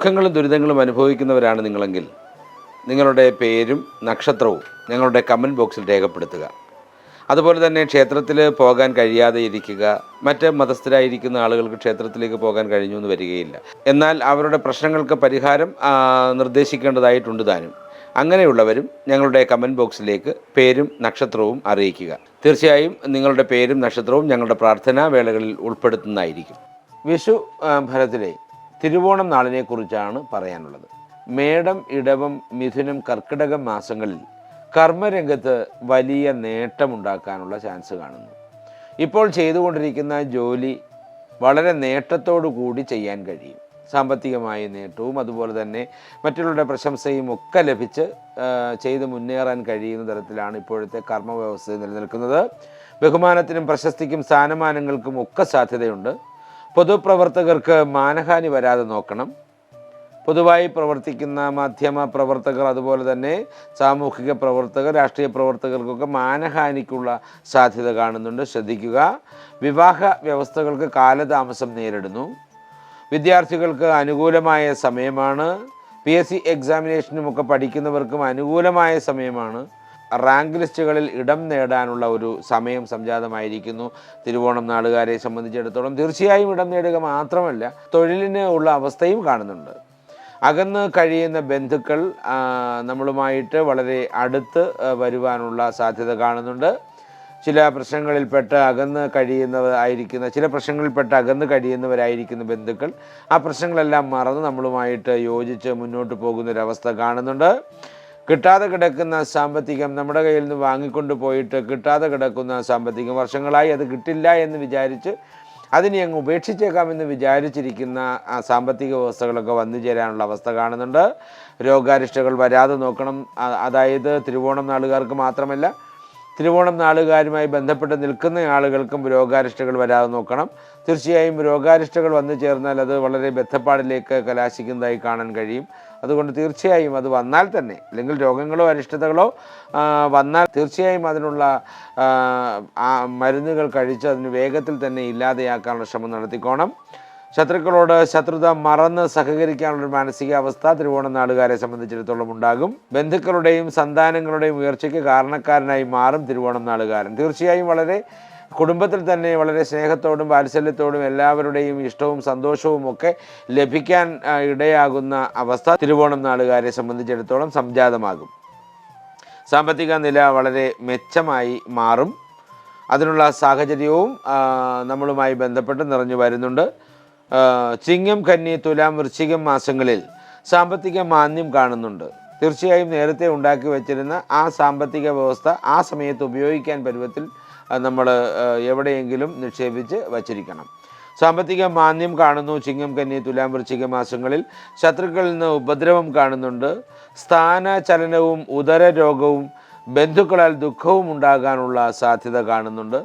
ദുഃഖങ്ങളും ദുരിതങ്ങളും അനുഭവിക്കുന്നവരാണ് നിങ്ങളെങ്കിൽ നിങ്ങളുടെ പേരും നക്ഷത്രവും ഞങ്ങളുടെ കമന്റ് ബോക്സിൽ രേഖപ്പെടുത്തുക. അതുപോലെ തന്നെ ക്ഷേത്രത്തിൽ പോകാൻ കഴിയാതെ ഇരിക്കുക. മറ്റ് മതസ്ഥരായിരിക്കുന്ന ആളുകൾക്ക് ക്ഷേത്രത്തിലേക്ക് പോകാൻ കഴിഞ്ഞു എന്ന് വരികയില്ല. എന്നാൽ അവരുടെ പ്രശ്നങ്ങൾക്ക് പരിഹാരം നിർദ്ദേശിക്കേണ്ടതായിട്ടുണ്ട് താനും. അങ്ങനെയുള്ളവരും ഞങ്ങളുടെ കമന്റ് ബോക്സിലേക്ക് പേരും നക്ഷത്രവും അറിയിക്കുക. തീർച്ചയായും നിങ്ങളുടെ പേരും നക്ഷത്രവും ഞങ്ങളുടെ പ്രാർത്ഥനാ വേളകളിൽ ഉൾപ്പെടുത്തുന്നതായിരിക്കും. വിഷു ഫലത്തിലെ തിരുവോണം നാളിനെക്കുറിച്ചാണ് പറയാനുള്ളത്. മേടം ഇടവം മിഥുനം കർക്കിടകം മാസങ്ങളിൽ കർമ്മരംഗത്ത് വലിയ നേട്ടമുണ്ടാക്കാനുള്ള ചാൻസ് കാണുന്നു. ഇപ്പോൾ ചെയ്തുകൊണ്ടിരിക്കുന്ന ജോലി വളരെ നേട്ടത്തോടു കൂടി ചെയ്യാൻ കഴിയും. സാമ്പത്തികമായ നേട്ടവും അതുപോലെ തന്നെ മറ്റുള്ളവരുടെ പ്രശംസയും ഒക്കെ ലഭിച്ച് ചെയ്ത് മുന്നേറാൻ കഴിയുന്ന തരത്തിലാണ് ഇപ്പോഴത്തെ കർമ്മ വ്യവസ്ഥ നിലനിൽക്കുന്നത്. ബഹുമാനത്തിനും പ്രശസ്തിക്കും സ്ഥാനമാനങ്ങൾക്കും ഒക്കെ സാധ്യതയുണ്ട്. പൊതുപ്രവർത്തകർക്ക് മാനഹാനി വരാതെ നോക്കണം. പൊതുവായി പ്രവർത്തിക്കുന്ന മാധ്യമ പ്രവർത്തകർ അതുപോലെ തന്നെ സാമൂഹിക പ്രവർത്തകർ രാഷ്ട്രീയ പ്രവർത്തകർക്കൊക്കെ മാനഹാനിക്കുള്ള സാധ്യത കാണുന്നുണ്ട്. ശ്രദ്ധിക്കുക. വിവാഹ വ്യവസ്ഥകൾക്ക് കാലതാമസം നേരിടുന്നു. വിദ്യാർത്ഥികൾക്ക് അനുകൂലമായ സമയമാണ്. പി എസ് സി എക്സാമിനേഷനുമൊക്കെ പഠിക്കുന്നവർക്കും അനുകൂലമായ സമയമാണ്. റാങ്ക് ലിസ്റ്റുകളിൽ ഇടം നേടാനുള്ള ഒരു സമയം സംജാതമായിരിക്കുന്നു. തിരുവോണം നാടുകാരെ സംബന്ധിച്ചിടത്തോളം തീർച്ചയായും ഇടം നേടുക മാത്രമല്ല തൊഴിലിന് ഉള്ള അവസ്ഥയും കാണുന്നുണ്ട്. അകന്ന് കഴിയുന്ന ബന്ധുക്കൾ നമ്മളുമായിട്ട് വളരെ അടുത്ത് വരുവാനുള്ള സാധ്യത കാണുന്നുണ്ട്. ചില പ്രശ്നങ്ങളിൽപ്പെട്ട് അകന്ന് കഴിയുന്നവരായിരിക്കുന്ന ചില പ്രശ്നങ്ങളിൽപ്പെട്ട് അകന്ന് കഴിയുന്നവരായിരിക്കുന്ന ബന്ധുക്കൾ ആ പ്രശ്നങ്ങളെല്ലാം മറന്ന് നമ്മളുമായിട്ട് യോജിച്ച് മുന്നോട്ട് പോകുന്നൊരവസ്ഥ കാണുന്നുണ്ട്. കിട്ടാതെ കിടക്കുന്ന സാമ്പത്തികം നമ്മുടെ കയ്യിൽ നിന്ന് വാങ്ങിക്കൊണ്ട് പോയിട്ട് കിട്ടാതെ കിടക്കുന്ന സാമ്പത്തികം വർഷങ്ങളായി അത് കിട്ടില്ല എന്ന് വിചാരിച്ച് അതിനെ അങ്ങ് ഉപേക്ഷിച്ചേക്കാമെന്ന് വിചാരിച്ചിരിക്കുന്ന ആ സാമ്പത്തിക വ്യവസ്ഥകളൊക്കെ വന്നു ചേരാനുള്ള അവസ്ഥ കാണുന്നുണ്ട്. രോഗാരിഷ്ടകൾ വരാതെ നോക്കണം. അതായത് തിരുവോണം നാളുകാർക്ക് മാത്രമല്ല തിരുവോണം നാളുകാരുമായി ബന്ധപ്പെട്ട് നിൽക്കുന്ന ആളുകൾക്കും രോഗാരിഷ്ടകൾ വരാതെ നോക്കണം. തീർച്ചയായും രോഗാരിഷ്ടകൾ വന്നു ചേർന്നാൽ അത് വളരെ ബന്ധപ്പാടിലേക്ക് കലാശിക്കുന്നതായി കാണാൻ കഴിയും. അതുകൊണ്ട് തീർച്ചയായും അത് വന്നാൽ തന്നെ അല്ലെങ്കിൽ രോഗങ്ങളോ അരിഷ്ടതകളോ വന്നാൽ തീർച്ചയായും അതിനുള്ള മരുന്നുകൾ കഴിച്ച് അതിന് വേഗത്തിൽ തന്നെ ഇല്ലാതെയാക്കാനുള്ള ശ്രമം നടത്തിക്കോണം. ശത്രുക്കളോട് ശത്രുത മറന്ന് സഹകരിക്കാനുള്ള ഒരു മാനസികാവസ്ഥ തിരുവോണം നാടുകാരെ സംബന്ധിച്ചിടത്തോളം ഉണ്ടാകും. ബന്ധുക്കളുടെയും സന്താനങ്ങളുടെയും ഉയർച്ചയ്ക്ക് കാരണക്കാരനായി മാറും തിരുവോണം നാടുകാരൻ തീർച്ചയായും വളരെ കുടുംബത്തിൽ തന്നെ വളരെ സ്നേഹത്തോടും വാത്സല്യത്തോടും എല്ലാവരുടെയും ഇഷ്ടവും സന്തോഷവും ഒക്കെ ലഭിക്കാൻ ഇടയാകുന്ന അവസ്ഥ തിരുവോണം നാടുകാരെ സംബന്ധിച്ചിടത്തോളം സംജാതമാകും. സാമ്പത്തിക നില വളരെ മെച്ചമായി മാറും. അതിനുള്ള സാഹചര്യവും നമ്മളുമായി ബന്ധപ്പെട്ട് നിറഞ്ഞു വരുന്നുണ്ട്. ചിങ്ങം കന്നി തുലാം വൃശ്ചികം മാസങ്ങളിൽ സാമ്പത്തിക മാന്യം കാണുന്നുണ്ട്. തീർച്ചയായും നേരത്തെ ഉണ്ടാക്കി വച്ചിരുന്ന ആ സാമ്പത്തിക വ്യവസ്ഥ ആ സമയത്ത് ഉപയോഗിക്കാൻ പരുവത്തിൽ നമ്മൾ എവിടെയെങ്കിലും നിക്ഷേപിച്ച് വച്ചിരിക്കണം. സാമ്പത്തിക മാന്യം കാണുന്നു ചിങ്ങം കന്നി തുലാം വൃശ്ചിക മാസങ്ങളിൽ. ശത്രുക്കളിൽ നിന്ന് ഉപദ്രവം കാണുന്നുണ്ട്. സ്ഥാന ചലനവും ഉദര രോഗവും ബന്ധുക്കളാൽ ദുഃഖവും ഉണ്ടാകാനുള്ള സാധ്യത കാണുന്നുണ്ട്.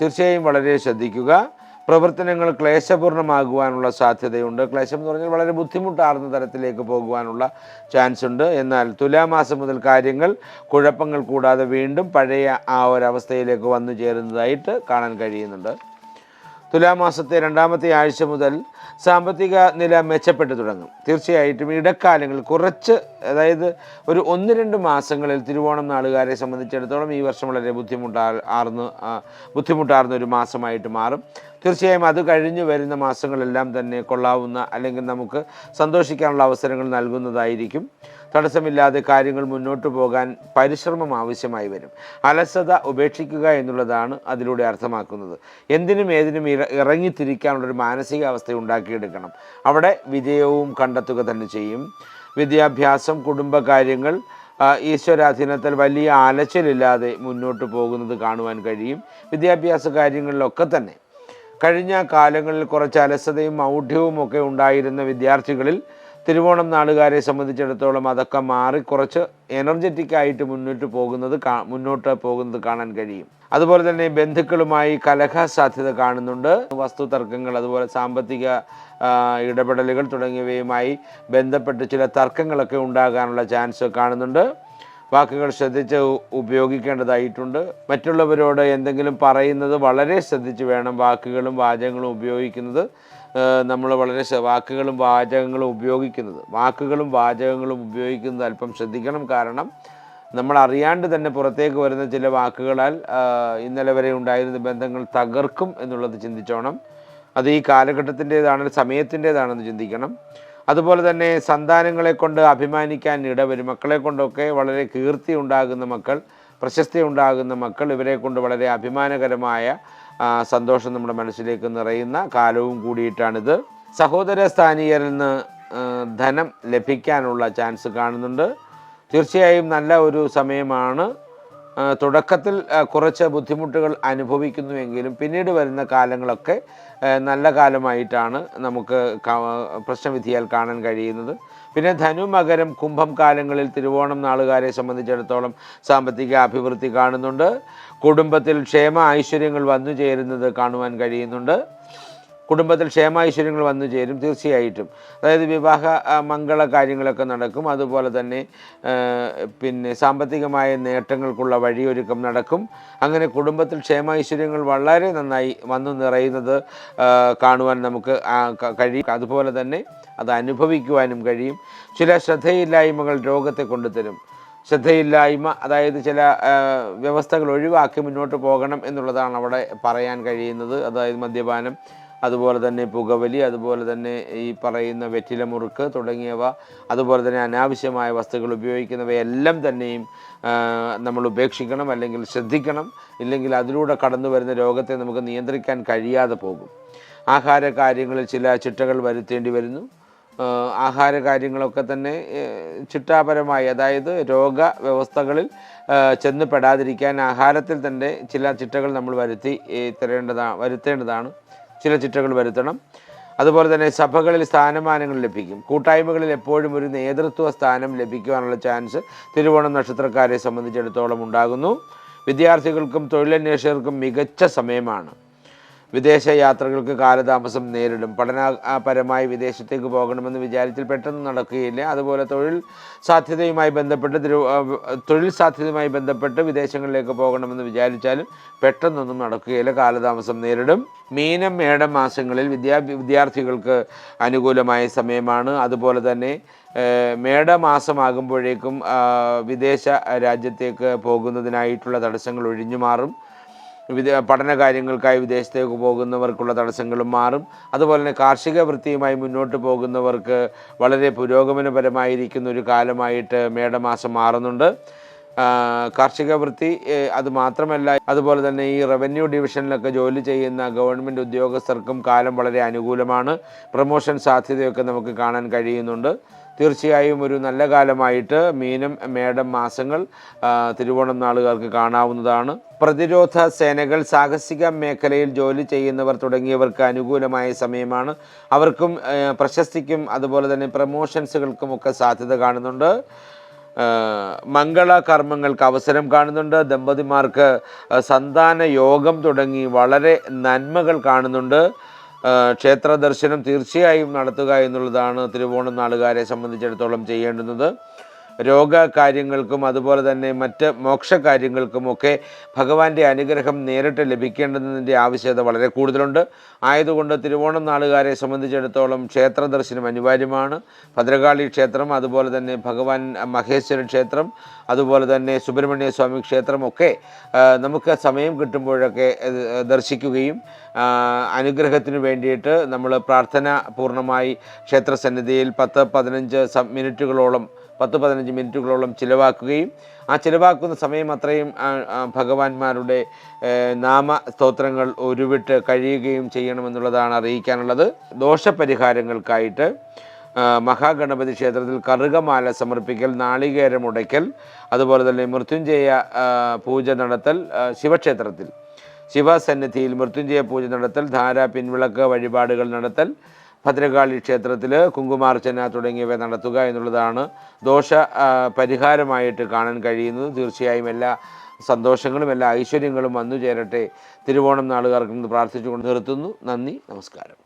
തീർച്ചയായും വളരെ ശ്രദ്ധിക്കുക. പ്രവർത്തനങ്ങൾ ക്ലേശപൂർണമാകുവാനുള്ള സാധ്യതയുണ്ട്. ക്ലേശം എന്ന് പറഞ്ഞാൽ വളരെ ബുദ്ധിമുട്ടാർന്ന തരത്തിലേക്ക് പോകുവാനുള്ള ചാൻസ് ഉണ്ട്. എന്നാൽ തുലാമാസം മുതൽ കാര്യങ്ങൾ കുഴപ്പങ്ങൾ കൂടാതെ വീണ്ടും പഴയ ആ ഒരവസ്ഥയിലേക്ക് വന്നു ചേരുന്നതായിട്ട് കാണാൻ കഴിയുന്നുണ്ട്. തുലാമാസത്തെ രണ്ടാമത്തെ ആഴ്ച മുതൽ സാമ്പത്തിക നില മെച്ചപ്പെട്ടു തുടങ്ങും. തീർച്ചയായിട്ടും ഇടക്കാലങ്ങളിൽ കുറച്ച് അതായത് ഒരു ഒന്ന് രണ്ട് മാസങ്ങളിൽ തിരുവോണം നാളുകാരെ സംബന്ധിച്ചിടത്തോളം ഈ വർഷം വളരെ ബുദ്ധിമുട്ടാ ആർന്ന് ബുദ്ധിമുട്ടാർന്ന ഒരു മാസമായിട്ട് മാറും. തീർച്ചയായും അത് കഴിഞ്ഞു വരുന്ന മാസങ്ങളെല്ലാം തന്നെ കൊള്ളാവുന്ന അല്ലെങ്കിൽ നമുക്ക് സന്തോഷിക്കാനുള്ള അവസരങ്ങൾ നൽകുന്നതായിരിക്കും. തടസ്സമില്ലാതെ കാര്യങ്ങൾ മുന്നോട്ട് പോകാൻ പരിശ്രമം ആവശ്യമായി വരും. അലസത ഉപേക്ഷിക്കുക എന്നുള്ളതാണ് അതിലൂടെ അർത്ഥമാക്കുന്നത്. എന്തിനും ഏതിനും ഇറ ഇറങ്ങിത്തിരിക്കാനുള്ളൊരു മാനസികാവസ്ഥ ഉണ്ടാക്കിയെടുക്കണം. അവിടെ വിജയവും കണ്ടെത്തുക തന്നെ ചെയ്യും. വിദ്യാഭ്യാസം കുടുംബകാര്യങ്ങൾ ഈശ്വരാധീനത്തിൽ വലിയ അലച്ചിലില്ലാതെ മുന്നോട്ട് പോകുന്നത് കാണുവാൻ കഴിയും. വിദ്യാഭ്യാസ കാര്യങ്ങളിലൊക്കെ തന്നെ. കഴിഞ്ഞ കാലങ്ങളിൽ കുറച്ച് അലസതയും മൗഢ്യവും ഒക്കെ ഉണ്ടായിരുന്ന വിദ്യാർത്ഥികളിൽ തിരുവോണം നാടുകാരെ സംബന്ധിച്ചിടത്തോളം അതൊക്കെ മാറി കുറച്ച് എനർജറ്റിക് ആയിട്ട് മുന്നോട്ട് പോകുന്നത് മുന്നോട്ട് പോകുന്നത് കാണാൻ കഴിയും. അതുപോലെ തന്നെ ബന്ധുക്കളുമായി കലഹ സാധ്യത കാണുന്നുണ്ട്. വസ്തു തർക്കങ്ങൾ അതുപോലെ സാമ്പത്തിക ഇടപെടലുകൾ തുടങ്ങിയവയുമായി ബന്ധപ്പെട്ട് ചില തർക്കങ്ങളൊക്കെ ഉണ്ടാകാനുള്ള ചാൻസ് കാണുന്നുണ്ട്. വാക്കുകൾ ശ്രദ്ധിച്ച് ഉപയോഗിക്കേണ്ടതായിട്ടുണ്ട്. മറ്റുള്ളവരോട് എന്തെങ്കിലും പറയുന്നത് വളരെ ശ്രദ്ധിച്ച് വേണം വാക്കുകളും വാചകങ്ങളും ഉപയോഗിക്കുന്നത്. നമ്മൾ വളരെ വാക്കുകളും വാചകങ്ങളും ഉപയോഗിക്കുന്നത്. വാക്കുകളും വാചകങ്ങളും ഉപയോഗിക്കുന്നത് അല്പം ശ്രദ്ധിക്കണം. കാരണം നമ്മൾ അറിയാണ്ട് തന്നെ പുറത്തേക്ക് വരുന്ന ചില വാക്കുകളാൽ ഇന്നലെ വരെ ഉണ്ടായിരുന്ന ബന്ധങ്ങൾ തകർക്കും എന്നുള്ളത് ചിന്തിച്ചോണം. അത് ഈ കാലഘട്ടത്തിന്റേതാണ് സമയത്തിന്റെതാണെന്ന് ചിന്തിക്കണം. അതുപോലെ തന്നെ സന്താനങ്ങളെ കൊണ്ട് അഭിമാനിക്കാൻ ഇടവരും. മക്കളെ കൊണ്ടൊക്കെ വളരെ കീർത്തി ഉണ്ടാകുന്ന മക്കൾ പ്രശസ്തി ഉണ്ടാകുന്ന മക്കൾ ഇവരെ കൊണ്ട് വളരെ അഭിമാനകരമായ സന്തോഷം നമ്മുടെ മനസ്സിലേക്ക് നിറയുന്ന കാലവും കൂടിയിട്ടാണിത്. സഹോദര സ്ഥാനീയരിൽ നിന്ന് ധനം ലഭിക്കാനുള്ള ചാൻസ് കാണുന്നുണ്ട്. തീർച്ചയായും നല്ല ഒരു സമയമാണ്. തുടക്കത്തിൽ കുറച്ച് ബുദ്ധിമുട്ടുകൾ അനുഭവിക്കുന്നുവെങ്കിലും പിന്നീട് വരുന്ന കാലങ്ങളൊക്കെ നല്ല കാലമായിട്ടാണ് നമുക്ക് പ്രശ്നവിധിയാൽ കാണാൻ കഴിയുന്നത്. പിന്നെ ധനു മകരം കുംഭം കാലങ്ങളിൽ തിരുവോണം നാളുകാരെ സംബന്ധിച്ചിടത്തോളം സാമ്പത്തിക അഭിവൃദ്ധി കാണുന്നുണ്ട്. കുടുംബത്തിൽ ക്ഷേമ ഐശ്വര്യങ്ങൾ വന്നു ചേരുന്നത് കാണുവാൻ കഴിയുന്നുണ്ട്. കുടുംബത്തിൽ ക്ഷേമാശ്വര്യങ്ങൾ വന്നു ചേരും തീർച്ചയായിട്ടും. അതായത് വിവാഹ മംഗള കാര്യങ്ങളൊക്കെ നടക്കും. അതുപോലെ തന്നെ പിന്നെ സാമ്പത്തികമായ നേട്ടങ്ങൾക്കുള്ള വഴിയൊരുക്കം നടക്കും. അങ്ങനെ കുടുംബത്തിൽ ക്ഷേമാശ്വര്യങ്ങൾ വളരെ നന്നായി വന്നു നിറയുന്നത് കാണുവാൻ നമുക്ക് കഴിയും. അതുപോലെ തന്നെ അത് അനുഭവിക്കുവാനും കഴിയും. ചില ശ്രദ്ധയില്ലായ്മകൾ രോഗത്തെ കൊണ്ടുതരും. ശ്രദ്ധയില്ലായ്മ അതായത് ചില വ്യവസ്ഥകൾ ഒഴിവാക്കി മുന്നോട്ട് പോകണം എന്നുള്ളതാണ് അവിടെ പറയാൻ കഴിയുന്നത്. അതായത് മദ്യപാനം അതുപോലെ തന്നെ പുകവലി അതുപോലെ തന്നെ ഈ പറയുന്ന വെറ്റില മുറുക്ക് തുടങ്ങിയവ അതുപോലെ തന്നെ അനാവശ്യമായ വസ്തുക്കൾ ഉപയോഗിക്കുന്നവയെല്ലാം തന്നെയും നമ്മൾ ഉപേക്ഷിക്കണം അല്ലെങ്കിൽ ശ്രദ്ധിക്കണം. ഇല്ലെങ്കിൽ അതിലൂടെ കടന്നു വരുന്ന രോഗത്തെ നമുക്ക് നിയന്ത്രിക്കാൻ കഴിയാതെ പോകും. ആഹാര കാര്യങ്ങളിൽ ചില ചിട്ടകൾ വരുത്തേണ്ടി വരുന്നു. ആഹാര കാര്യങ്ങളൊക്കെ തന്നെ ചിട്ടാപരമായി അതായത് രോഗ വ്യവസ്ഥകളിൽ ചെന്ന് പെടാതിരിക്കാൻ ആഹാരത്തിൽ തന്നെ ചില ചിട്ടകൾ നമ്മൾ വരുത്തി തരേണ്ടതാണ് വരുത്തേണ്ടതാണ്. ചില ചിട്ടകൾ വരുത്തണം. അതുപോലെ തന്നെ സഭകളിൽ സ്ഥാനമാനങ്ങൾ ലഭിക്കും. കൂട്ടായ്മകളിൽ എപ്പോഴും ഒരു നേതൃത്വ സ്ഥാനം ലഭിക്കുവാനുള്ള ചാൻസ് തിരുവോണം നക്ഷത്രക്കാരെ സംബന്ധിച്ചിടത്തോളം ഉണ്ടാകുന്നു. വിദ്യാർത്ഥികൾക്കും തൊഴിലന്വേഷകർക്കും മികച്ച സമയമാണ്. വിദേശ യാത്രകൾക്ക് കാലതാമസം നേരിടും. പഠനപരമായി വിദേശത്തേക്ക് പോകണമെന്ന് വിചാരിച്ചാൽ പെട്ടെന്ന് നടക്കുകയില്ല. അതുപോലെ തൊഴിൽ സാധ്യതയുമായി ബന്ധപ്പെട്ട് തൊഴിൽ സാധ്യതയുമായി ബന്ധപ്പെട്ട് വിദേശങ്ങളിലേക്ക് പോകണമെന്ന് വിചാരിച്ചാലും പെട്ടെന്നൊന്നും നടക്കുകയില്ല. കാലതാമസം നേരിടും. മീനം മേടം മാസങ്ങളിൽ വിദ്യാ വിദ്യാർത്ഥികൾക്ക് അനുകൂലമായ സമയമാണ്. അതുപോലെ തന്നെ മേട മേടമാസമാകുമ്പോഴേക്കും വിദേശ രാജ്യത്തേക്ക് പോകുന്നതിനായിട്ടുള്ള തടസ്സങ്ങൾ ഒഴിഞ്ഞു മാറും വിദേ പഠന കാര്യങ്ങൾക്കായി വിദേശത്തേക്ക് പോകുന്നവർക്കുള്ള തടസ്സങ്ങളും മാറും. അതുപോലെ തന്നെ കാർഷിക വൃത്തിയുമായി മുന്നോട്ട് പോകുന്നവർക്ക് വളരെ പുരോഗമനപരമായിരിക്കുന്ന ഒരു കാലമായിട്ട് മേടമാസം മാറുന്നുണ്ട്. കാർഷിക വൃത്തി അത് മാത്രമല്ല അതുപോലെ തന്നെ ഈ റവന്യൂ ഡിവിഷനിലൊക്കെ ജോലി ചെയ്യുന്ന ഗവൺമെന്റ് ഉദ്യോഗസ്ഥർക്കും കാലം വളരെ അനുകൂലമാണ്. പ്രൊമോഷൻ സാധ്യതയൊക്കെ നമുക്ക് കാണാൻ കഴിയുന്നുണ്ട്. തീർച്ചയായും ഒരു നല്ല കാലമായിട്ട് മീനം മേടം മാസങ്ങൾ തിരുവോണം നാളുകാർക്ക് കാണാവുന്നതാണ്. പ്രതിരോധ സേനകൾ സാഹസിക മേഖലയിൽ ജോലി ചെയ്യുന്നവർ തുടങ്ങിയവർക്ക് അനുകൂലമായ സമയമാണ്. അവർക്കും പ്രശസ്തിക്കും അതുപോലെ തന്നെ പ്രമോഷൻസുകൾക്കും ഒക്കെ സാധ്യത കാണുന്നുണ്ട്. മംഗള കർമ്മങ്ങൾക്ക് അവസരം കാണുന്നുണ്ട്. ദമ്പതിമാർക്ക് സന്താന യോഗം തുടങ്ങി വളരെ നന്മകൾ കാണുന്നുണ്ട്. ക്ഷേത്ര ദർശനം തീർച്ചയായും നടത്തുക എന്നുള്ളതാണ് തിരുവോണം നാളുകാരെ സംബന്ധിച്ചിടത്തോളം ചെയ്യേണ്ടുന്നത്. രോഗകാര്യങ്ങൾക്കും അതുപോലെ തന്നെ മറ്റ് മോക്ഷകാര്യങ്ങൾക്കുമൊക്കെ ഭഗവാന്റെ അനുഗ്രഹം നേരിട്ട് ലഭിക്കേണ്ടതിന്റെ ആവശ്യകത വളരെ കൂടുതലുണ്ട്. ആയതുകൊണ്ട് തിരുവോണം നാളുകാരെ സംബന്ധിച്ചിടത്തോളം ക്ഷേത്ര ദർശനം അനിവാര്യമാണ്. ഭദ്രകാളി ക്ഷേത്രം അതുപോലെ തന്നെ ഭഗവാൻ മഹേശ്വര ക്ഷേത്രം അതുപോലെ തന്നെ സുബ്രഹ്മണ്യ സ്വാമി ക്ഷേത്രമൊക്കെ നമുക്ക് സമയം കിട്ടുമ്പോഴൊക്കെ ദർശിക്കുകയും അനുഗ്രഹത്തിന് വേണ്ടിയിട്ട് നമ്മൾ പ്രാർത്ഥന പൂർണമായി ക്ഷേത്രസന്നിധിയിൽ പത്ത് പതിനഞ്ച് മിനിറ്റുകളോളം പത്ത് പതിനഞ്ച് മിനിറ്റുകളോളം ചിലവാക്കുകയും ആ ചിലവാക്കുന്ന സമയം അത്രയും ഭഗവാന്മാരുടെ നാമ സ്തോത്രങ്ങൾ ഉരുവിട്ട് കഴിയുകയും ചെയ്യണമെന്നുള്ളതാണ് അറിയിക്കാനുള്ളത്. ദോഷപരിഹാരങ്ങൾക്കായിട്ട് മഹാഗണപതി ക്ഷേത്രത്തിൽ കറുകമാല സമർപ്പിക്കൽ നാളികേരം ഉടയ്ക്കൽ അതുപോലെ തന്നെ മൃത്യുഞ്ജയ പൂജ നടത്തൽ ശിവക്ഷേത്രത്തിൽ. ശിവസന്നിധിയിൽ മൃത്യുഞ്ജയ പൂജ നടത്തൽ ധാര പിൻവിളക്ക് വഴിപാടുകൾ നടത്തൽ ഭദ്രകാളി ക്ഷേത്രത്തിൽ കുങ്കുമാർച്ചന തുടങ്ങിയവ നടത്തുക എന്നുള്ളതാണ് ദോഷ പരിഹാരമായിട്ട് കാണാൻ കഴിയുന്നത്. തീർച്ചയായും എല്ലാ സന്തോഷങ്ങളും എല്ലാ ഐശ്വര്യങ്ങളും വന്നു ചേരട്ടെ തിരുവോണം നാളുകാർക്കും പ്രാർത്ഥിച്ചുകൊണ്ട് നിർത്തുന്നു. നന്ദി നമസ്കാരം.